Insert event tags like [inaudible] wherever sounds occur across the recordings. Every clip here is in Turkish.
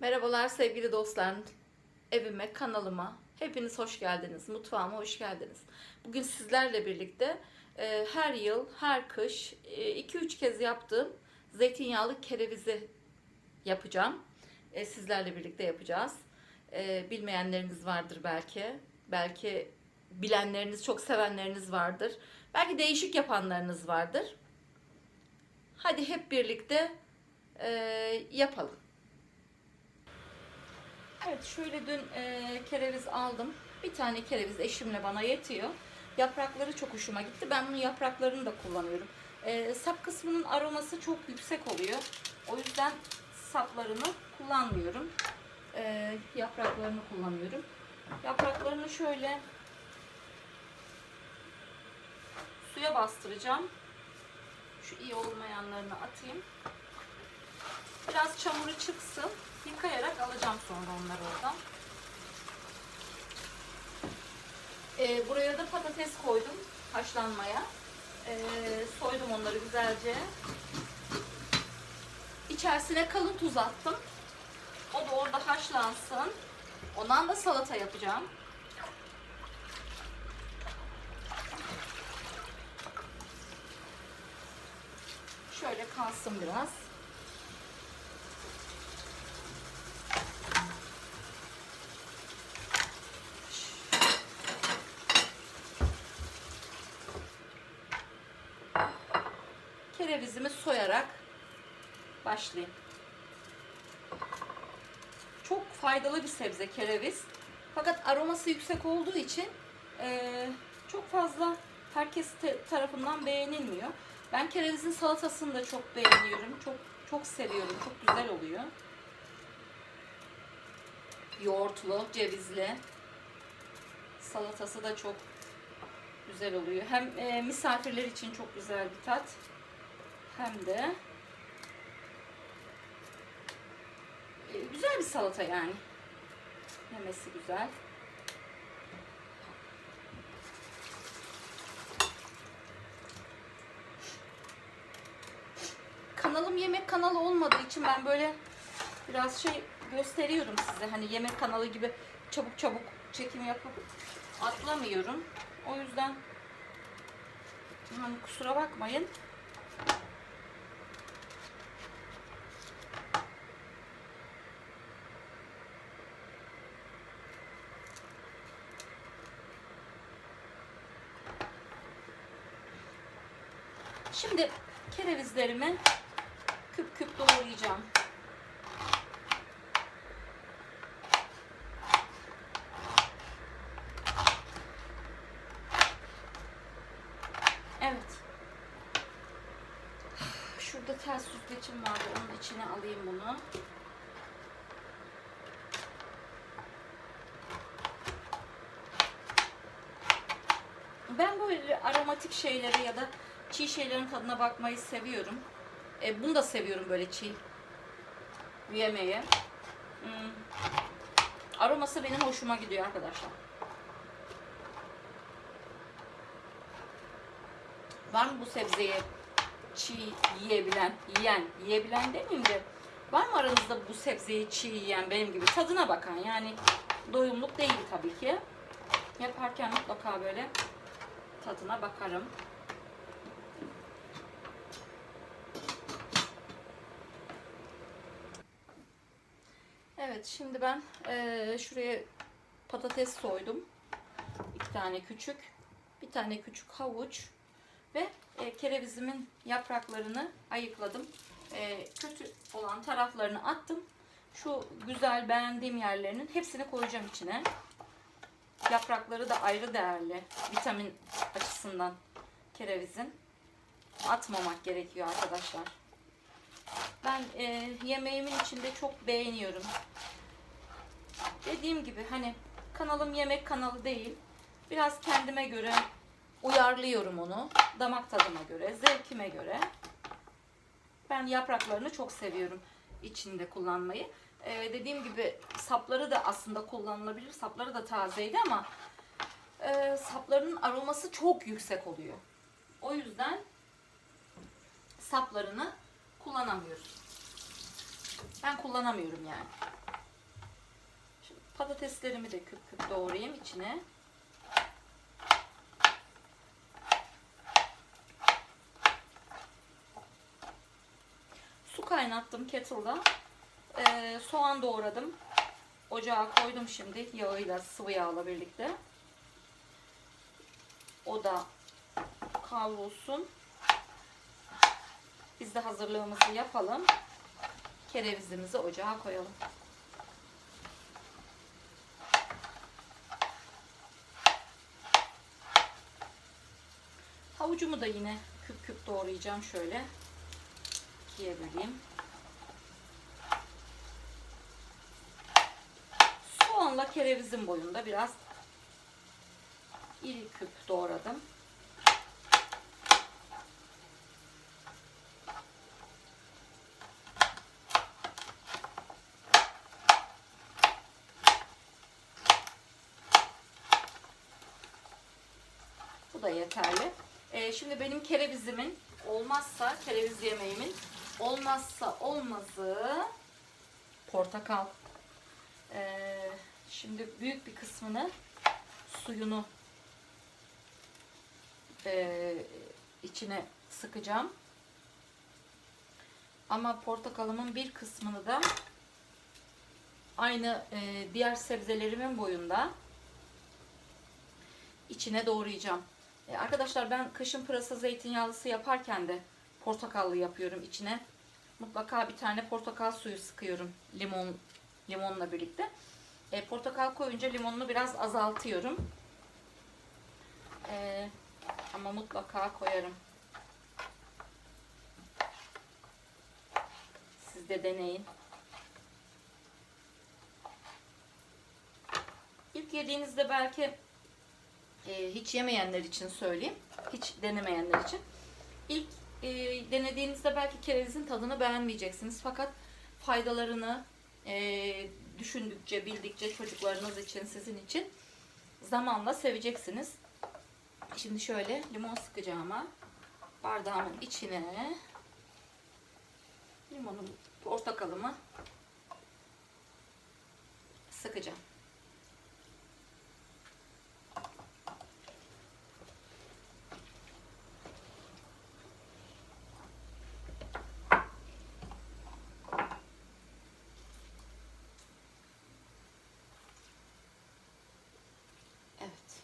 Merhabalar sevgili dostlar. Evime, kanalıma hepiniz hoş geldiniz. Mutfağıma hoş geldiniz. Bugün sizlerle birlikte e, her yıl, her kış 2-3 kez yaptığım zeytinyağlı kerevizi yapacağım. E, sizlerle birlikte yapacağız. E, bilmeyenleriniz vardır belki. Belki bilenleriniz, çok sevenleriniz vardır. Belki değişik yapanlarınız vardır. Hadi hep birlikte e, yapalım. Evet şöyle dün e, kereviz aldım. Bir tane kereviz eşimle bana yetiyor. Yaprakları çok hoşuma gitti. Ben bunun yapraklarını da kullanıyorum. E, sap kısmının aroması çok yüksek oluyor. O yüzden saplarını kullanmıyorum. E, yapraklarını kullanıyorum. Yapraklarını şöyle suya bastıracağım. Şu iyi olmayanlarını atayım. Biraz çamuru çıksın. Yıkayarak alacağım sonra onları oradan. Ee, buraya da patates koydum haşlanmaya. Ee, soydum onları güzelce. İçerisine kalın tuz attım. O da orada haşlansın. Ondan da salata yapacağım. Şöyle kalsın biraz. Kerevizimi soyarak başlayayım. Çok faydalı bir sebze kereviz. Fakat aroması yüksek olduğu için eee, çok fazla herkes tarafından beğenilmiyor. Ben kerevizin salatasını da çok beğeniyorum. Çok çok seviyorum. Çok güzel oluyor. Yoğurtlu, cevizli. Salatası da çok güzel oluyor. Hem e, misafirler için çok güzel bir tat hem de e, güzel bir salata yani. Yemesi güzel. Kanalım yemek kanalı olmadığı için ben böyle biraz şey gösteriyorum size. Hani yemek kanalı gibi çabuk çabuk çekim yapıp atlamıyorum. O yüzden hani kusura bakmayın. Şimdi kerevizlerimi küp küp doğrayacağım. Evet. Şurada ters süzgecim vardı. Onun içine alayım bunu. Ben böyle aromatik şeylere ya da çiğ şeylerin tadına bakmayı seviyorum. E, bunu da seviyorum böyle çiğ yemeği. Hmm. Aroması benim hoşuma gidiyor arkadaşlar. Var mı bu sebzeyi çiğ yiyebilen, yiyen, yiyebilen demeyeyim de var mı aranızda bu sebzeyi çiğ yiyen benim gibi tadına bakan yani doyumluk değil tabii ki. Yaparken mutlaka böyle tadına bakarım. Evet şimdi ben eee, şuraya patates soydum. İki tane küçük. Bir tane küçük havuç. Ve e, kerevizimin yapraklarını ayıkladım. E, kötü olan taraflarını attım. Şu güzel beğendiğim yerlerinin hepsini koyacağım içine. Yaprakları da ayrı değerli. Vitamin açısından kerevizin. Atmamak gerekiyor arkadaşlar. Ben e, yemeğimin içinde çok beğeniyorum. Dediğim gibi hani kanalım yemek kanalı değil. Biraz kendime göre uyarlıyorum onu. Damak tadıma göre, zevkime göre. Ben yapraklarını çok seviyorum içinde kullanmayı. Ee, dediğim gibi sapları da aslında kullanılabilir. Sapları da tazeydi ama e, saplarının aroması çok yüksek oluyor. O yüzden saplarını kullanamıyoruz. Ben kullanamıyorum yani. Patateslerimi de küp küp doğrayayım içine. Su kaynattım kettle'da. Ee, soğan doğradım. Ocağa koydum şimdi yağıyla sıvı yağla birlikte. O da kavrulsun. Biz de hazırlığımızı yapalım. Kerevizimizi ocağa koyalım. Havucumu da yine küp küp doğrayacağım şöyle. İkiye böleyim. Soğanla kerevizin boyunda biraz iri küp doğradım. Bu da yeterli. Ee, şimdi benim kerevizimin olmazsa kereviz yemeğimin olmazsa olmazı portakal. Ee, şimdi büyük bir kısmını suyunu e, içine sıkacağım. Ama portakalımın bir kısmını da aynı e, diğer sebzelerimin boyunda içine doğrayacağım. E, arkadaşlar ben kışın pırasa zeytinyağlısı yaparken de portakallı yapıyorum içine. Mutlaka bir tane portakal suyu sıkıyorum limon limonla birlikte. E, portakal koyunca limonunu biraz azaltıyorum. E, ama mutlaka koyarım. Siz de deneyin. İlk yediğinizde belki e, hiç yemeyenler için söyleyeyim. Hiç denemeyenler için. İlk e, denediğinizde belki kerevizin tadını beğenmeyeceksiniz. Fakat faydalarını e, düşündükçe, bildikçe çocuklarınız için, sizin için zamanla seveceksiniz. Şimdi şöyle limon sıkacağıma bardağımın içine limonum, portakalımı sıkacağım. Evet.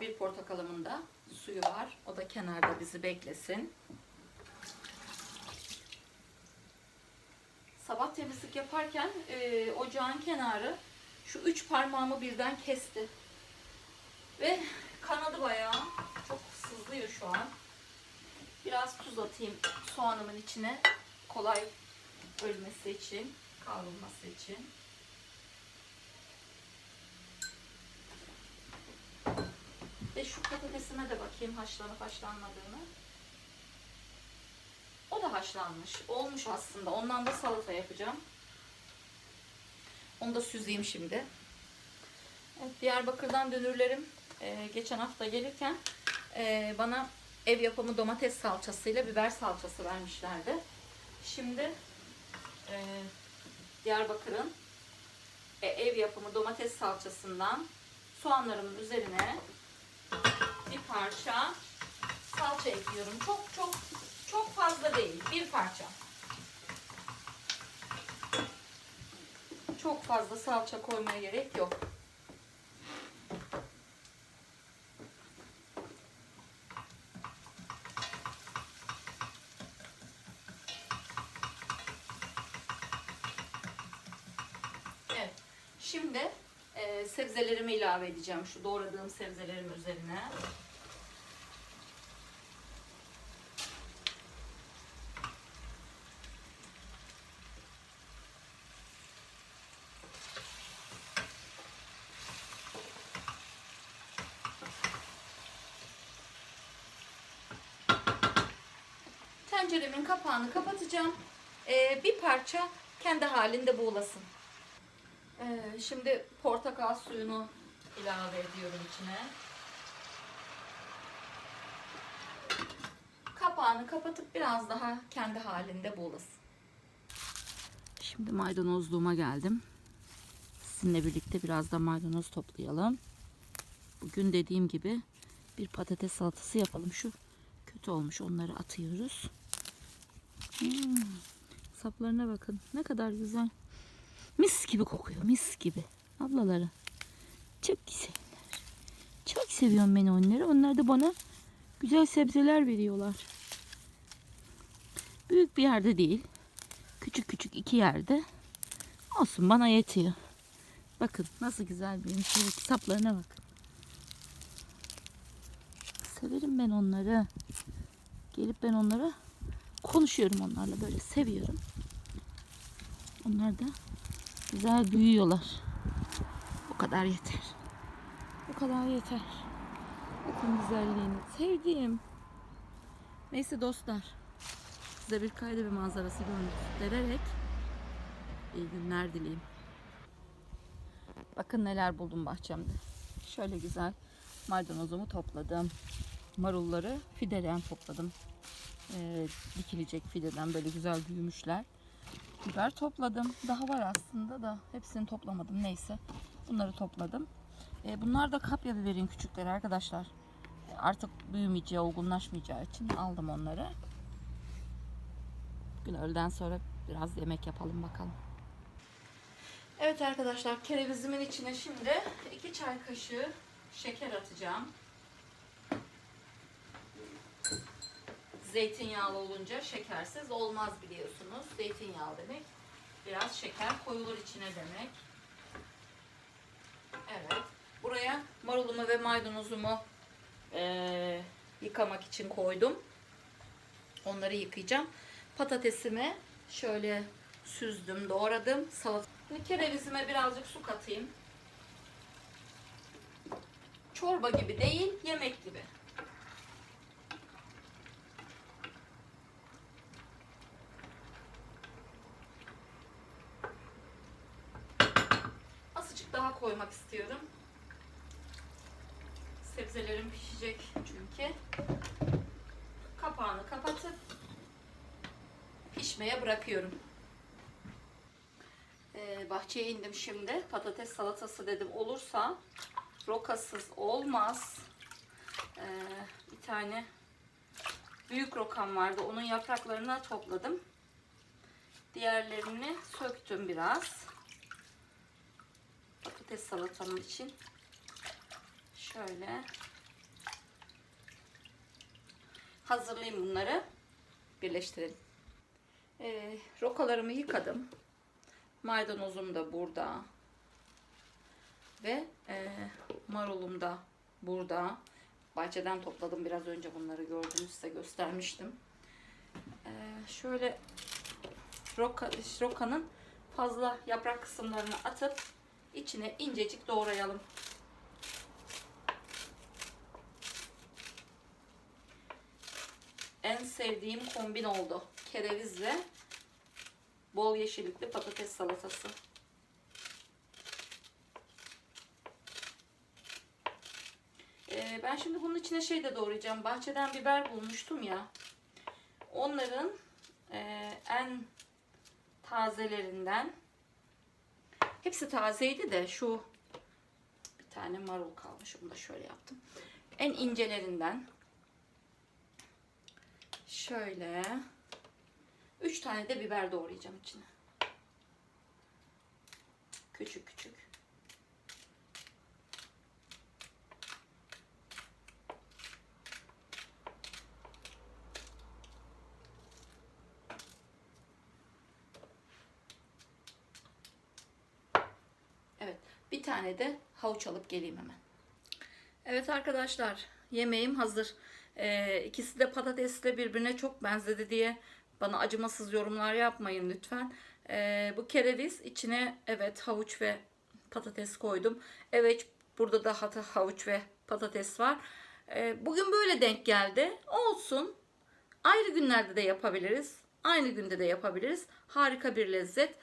Bir portakalımın da suyu var. O da kenarda bizi beklesin. Sabah temizlik yaparken e, ocağın kenarı şu üç parmağımı birden kesti. Ve kanadı bayağı. Çok sızlıyor şu an. Biraz tuz atayım soğanımın içine. Kolay ölmesi için, kavrulması için. Ve şu patatesime de bakayım haşlanıp haşlanmadığını. O da haşlanmış. Olmuş aslında. Ondan da salata yapacağım. Onu da süzeyim şimdi. Evet, Diyarbakır'dan dönürlerim e, geçen hafta gelirken e, bana ev yapımı domates salçasıyla biber salçası vermişlerdi. Şimdi e, Diyarbakır'ın e, ev yapımı domates salçasından soğanlarımın üzerine bir parça salça ekliyorum. Çok çok çok fazla değil. Bir parça. Çok fazla salça koymaya gerek yok. Evet. Şimdi e, sebzelerimi ilave edeceğim. Şu doğradığım sebzelerim üzerine. Tenceremin kapağını kapatacağım. E, bir parça kendi halinde buğulasın. Ee, şimdi portakal suyunu ilave ediyorum içine. kapağını kapatıp biraz daha kendi halinde buğulasın. Şimdi maydanozluğuma geldim. Sizinle birlikte biraz da maydanoz toplayalım. Bugün dediğim gibi bir patates salatası yapalım. Şu kötü olmuş onları atıyoruz. Hmm, saplarına bakın ne kadar güzel. Mis gibi kokuyor mis gibi. Ablaları. Çok güzeller. Çok seviyorum ben onları. Onlar da bana güzel sebzeler veriyorlar. Büyük bir yerde değil. Küçük küçük iki yerde. Olsun bana yetiyor. Bakın nasıl güzel büyümüş. Şöyle saplarına bakın. Severim ben onları. Gelip ben onlara konuşuyorum onlarla böyle seviyorum. Onlar da güzel büyüyorlar. Bu kadar yeter. Bu kadar yeter. Bakın güzelliğini. Sevdiğim. Neyse dostlar. Size bir kayda bir manzarası göstererek iyi günler dileyim. Bakın neler buldum bahçemde. Şöyle güzel maydanozumu topladım. Marulları fideden topladım. Ee, dikilecek fideden böyle güzel büyümüşler. Biber topladım. Daha var aslında da hepsini toplamadım. Neyse. Bunları topladım. Ee, bunlar da kapya biberin küçükleri arkadaşlar. Ee, Artık büyümeyeceği, olgunlaşmayacağı için aldım onları. Bugün öğleden sonra biraz yemek yapalım bakalım. Evet arkadaşlar kerevizimin içine şimdi 2 çay kaşığı şeker atacağım. Zeytinyağlı olunca şekersiz olmaz biliyorsunuz. Zeytinyağı demek biraz şeker koyulur içine demek. Evet. Buraya marulumu ve maydanozumu eee, yıkamak için koydum. Onları yıkayacağım. Patatesimi şöyle süzdüm, doğradım. Salat. Şimdi kerevizime birazcık su katayım. Çorba gibi değil, yemek gibi. Azıcık daha koymak istiyorum. Sebzelerim pişecek çünkü. Kapağını kapatıp pişmeye bırakıyorum. Ee, bahçeye indim şimdi. Patates salatası dedim olursa rokasız olmaz. Ee, bir tane büyük rokam vardı. Onun yapraklarını topladım. Diğerlerini söktüm biraz. Patates salatamın için. Şöyle hazırlayayım bunları. Birleştirelim. Ee, rokalarımı yıkadım. Maydanozum da burada. Ve e, marulum da burada. Bahçeden topladım biraz önce bunları gördünüz size göstermiştim. Ee, şöyle roka, rokanın fazla yaprak kısımlarını atıp içine incecik doğrayalım. En sevdiğim kombin oldu. Kerevizle bol yeşillikli patates salatası. Ee, ben şimdi bunun içine şey de doğrayacağım. Bahçeden biber bulmuştum ya. Onların e, en tazelerinden hepsi tazeydi de şu bir tane marul kalmış. Onu da şöyle yaptım. En incelerinden şöyle 3 tane de biber doğrayacağım içine. Küçük küçük. Evet, bir tane havuç alıp geleyim hemen. Evet arkadaşlar, yemeğim hazır. Ee, ikisi de patatesle birbirine çok benzedi diye bana acımasız yorumlar yapmayın lütfen. Ee, bu kereviz içine evet havuç ve patates koydum. Evet burada da havuç ve patates var. Ee, bugün böyle denk geldi. Olsun. Ayrı günlerde de yapabiliriz. Aynı günde de yapabiliriz. Harika bir lezzet.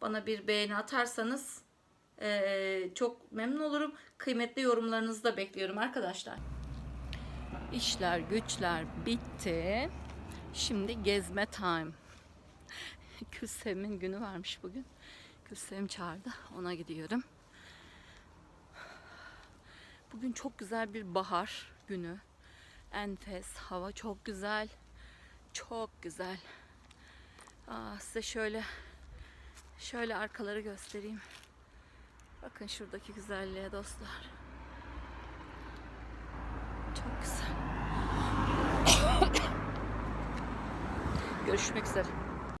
Bana bir beğeni atarsanız eee, çok memnun olurum. Kıymetli yorumlarınızı da bekliyorum arkadaşlar. İşler güçler bitti. Şimdi gezme time. [laughs] Külsevim'in günü varmış bugün. Külsevim çağırdı. Ona gidiyorum. Bugün çok güzel bir bahar günü. Enfes. Hava çok güzel. Çok güzel. Aa, size şöyle şöyle arkaları göstereyim. Bakın şuradaki güzelliğe dostlar. Çok güzel. [coughs] Görüşmek üzere.